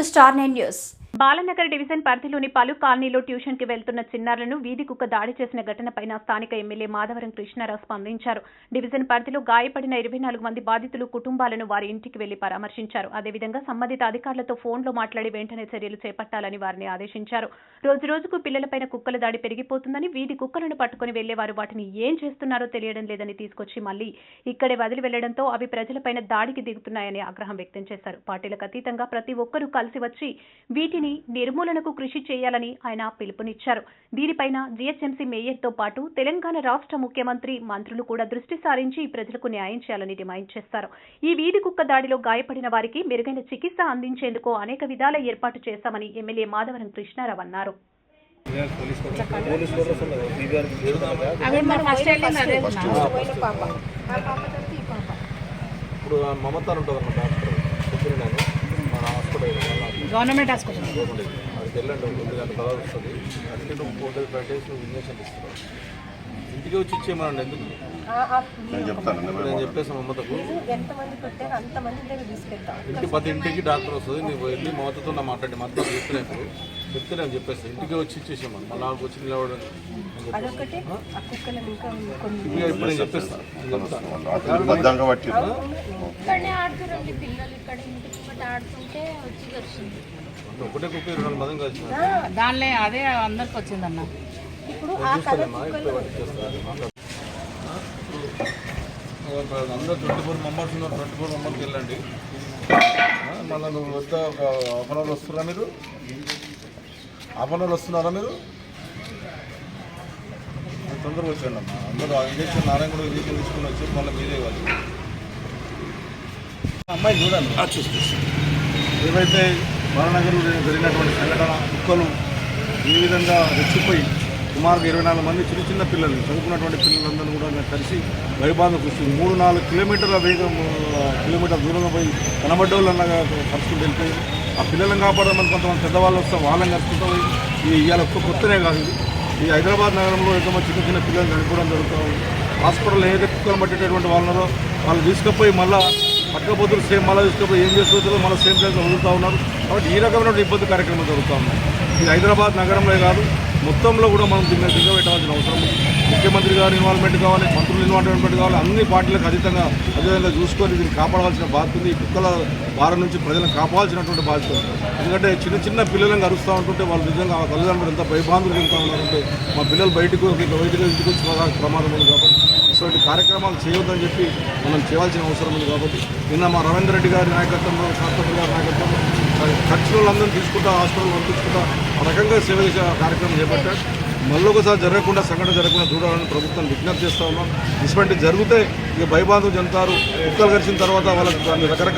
To star nine news Balanagar division పరిధిలోని పలు కాలనీలో ట్యూషన్కి వెళ్తున్న చిన్నారులను వీధి కుక్క దాడి చేసిన ఘటనపై స్థానిక ఎమ్మెల్యే మాధవరం కృష్ణారావు స్పందించారు. డివిజన్ పరిధిలో గాయపడిన ఇరవై నాలుగు మంది బాధితులు కుటుంబాలను వారి ఇంటికి వెళ్ళి పరామర్శించారు. అదేవిధంగా సంబంధిత అధికారులతో ఫోన్లో మాట్లాడి వెంటనే చర్యలు చేపట్టాలని వారిని ఆదేశించారు. రోజు రోజుకు పిల్లలపైన కుక్కల దాడి పెరిగిపోతుందని వీధి కుక్కలను పట్టుకుని వెళ్ళేవారు వాటిని ఏం చేస్తున్నారో తెలియడం లేదని తీసుకొచ్చి మళ్ళీ ఇక్కడే వదిలి వెళ్ళడంతో అవి ప్రజలపైన దాడికి దిగుతున్నాయని ఆగ్రహం వ్యక్తం చేశారు. పార్టీలకు అతీతంగా ప్రతి ఒక్కరూ కలిసి వచ్చి వీటిని నిర్మూలనకు కృషి చేయాలని ఆయన పిలుపునిచ్చారు. దీనిపైన జీహెచ్ఎంసీ మేయర్తో పాటు తెలంగాణ రాష్ట్ర ముఖ్యమంత్రి మంత్రులు కూడా దృష్టి సారించి ప్రజలకు న్యాయం చేయాలని డిమాండ్ చేశారు. ఈ వీధి కుక్క దాడిలో గాయపడిన వారికి మెరుగైన చికిత్స అందించేందుకు అనేక విధాల ఏర్పాటు చేశామని ఎమ్మెల్యే మాధవరం కృష్ణారావు అన్నారు. ఇప్పుడు ఉంటుంది అన్నమాట డాక్టర్ చెప్పిన నేను మన హాస్పిటల్ గవర్నమెంట్ హాస్పిటల్. అక్కడికి వెళ్ళండి ఒక తొమ్మిది గంటల తర్వాత వస్తుంది అంటే నువ్వు ఫోర్ డేస్ ఫైవ్ డేస్ నువ్వు ఇంజక్షన్ ఇస్తున్నావు ఇంటికి వచ్చి ఇచ్చేయమనండి ఎందుకు నేను చెప్పేసాను మమతకు ఎంతమంది పెట్టారో అంతమంది దగ్గర తీసుకెళ్తాం ఇంటి ప్రతి ఇంటికి డాక్టర్ వస్తుంది నువ్వు వెళ్ళి మమతతో నా మాట్లాడి చెప్తే నేను ఇంటికి వచ్చి ఇచ్చేసామని మళ్ళీ నాకు వచ్చి ఇప్పుడు నేను చెప్పేస్తాను ఆడుతుంటే వచ్చి అంటే ఒకటే కుక్క ఇరవై నాలుగు మంది కలిసి దానిలో అదే అందరికి వచ్చిందన్న. ఇప్పుడు ఆ కలర్ అందరూ ట్వంటీ ఫోర్ మెంబర్స్ ఉన్నారు ట్వంటీ ఫోర్ మెంబర్స్కి వెళ్ళండి. మళ్ళీ నువ్వు వద్ద ఒక హాఫ్ అన్ అవర్ వస్తున్నారా మీరు? హాఫ్ అన్ అవర్ వస్తున్నారా మీరు? తొందరగా వచ్చేయండి అమ్మా. అందరూ ఇంజక్షన్ నారాయణ కూడా ఇంజక్షన్ తీసుకుని వచ్చి మళ్ళీ మీదే ఇవ్వాలి. అమ్మాయి చూడండి ఏవైతే బాలనగర్లో జరిగినటువంటి సంఘటన కుక్కలు ఈ విధంగా రెచ్చిపోయి సుమారుగా ఇరవై నాలుగు మంది చిన్న చిన్న పిల్లలు చదువుకున్నటువంటి పిల్లలందరూ కూడా కలిసి కృషి మూడు నాలుగు కిలోమీటర్ల వేగం ఆ, కిలోమీటర్ దూరంగా పోయి కనబడ్డోళ్ళలాగా కలుసుకుంటూ వెళ్ళిపోయి ఆ పిల్లలను కాపాడమని కొంతమంది పెద్దవాళ్ళు వస్తే వాళ్ళని కలుసుకుంటూ పోయి ఈ ఇవాళ ఒక్క కొత్తనే కాదు ఈ హైదరాబాద్ నగరంలో ఎంతమంది చిన్న చిన్న పిల్లలు చనిపోవడం జరుగుతూ ఉంది. హాస్పిటల్లో ఏదైతే కుక్కలు పట్టేటటువంటి వాళ్ళలో వాళ్ళు తీసుకుపోయి మళ్ళీ పట్టకపోతులు సేమ్ మళ్ళీ తీసుకుపోయి ఏం చేస్తుందో మళ్ళీ సేమ్ ప్లేస్లో వదులుతూ ఉన్నారు. కాబట్టి ఈ రకమైనటువంటి ఇబ్బంది కార్యక్రమం జరుగుతూ ఉన్నాయి. ఇది హైదరాబాద్ నగరంలో కాదు మొత్తంలో కూడా మనం దిగ్గ దిగ్గ పెట్టాల్సిన అవసరం ముఖ్యమంత్రి గారు ఇన్వాల్వ్మెంట్ కావాలి మంత్రులు ఇన్వాల్వ్మెంట్ కావాలి అన్ని పార్టీలకు అతీతంగా అదేవిధంగా చూసుకొని దీన్ని కాపాడవలసిన బాధ్యత ఉంది. ఈ కుక్కల బారి నుంచి ప్రజలను కాపాడాల్సినటువంటి బాధ్యత ఎందుకంటే చిన్న చిన్న పిల్లలను అరుస్తూ ఉంటుంటే వాళ్ళు నిజంగా ఆ తల్లిదండ్రులు ఎంత భయభాంతులు చెందుతూ ఉన్నారంటే మా పిల్లలు బయటకు బయటకు ఇంటికి వచ్చి ప్రమాదం ఉంది కాబట్టి ఇటువంటి కార్యక్రమాలు చేయొద్దని చెప్పి మనం చేయాల్సిన అవసరం ఉంది కాబట్టి నిన్న మా రవీంద్ర రెడ్డి గారి నాయకత్వంలో శాస్త్రపతి గారి నాయకత్వంలో ఖర్చులందరినీ తీసుకుంటా హాస్పిటల్ పంపించుకుంటా ఆ రకంగా సేవ చేసే కార్యక్రమం చేపట్టారు మళ్ళీ ఒకసారి జరగకుండా సంఘటన జరగకుండా చూడాలని ప్రభుత్వం విజ్ఞప్తి చేస్తా ఉన్నాం. ఇటువంటి జరిగితే ఇక భయబాధలు చెందుతారు. కుక్కలు గడిచిన తర్వాత వాళ్ళకి దాన్ని రకరకాల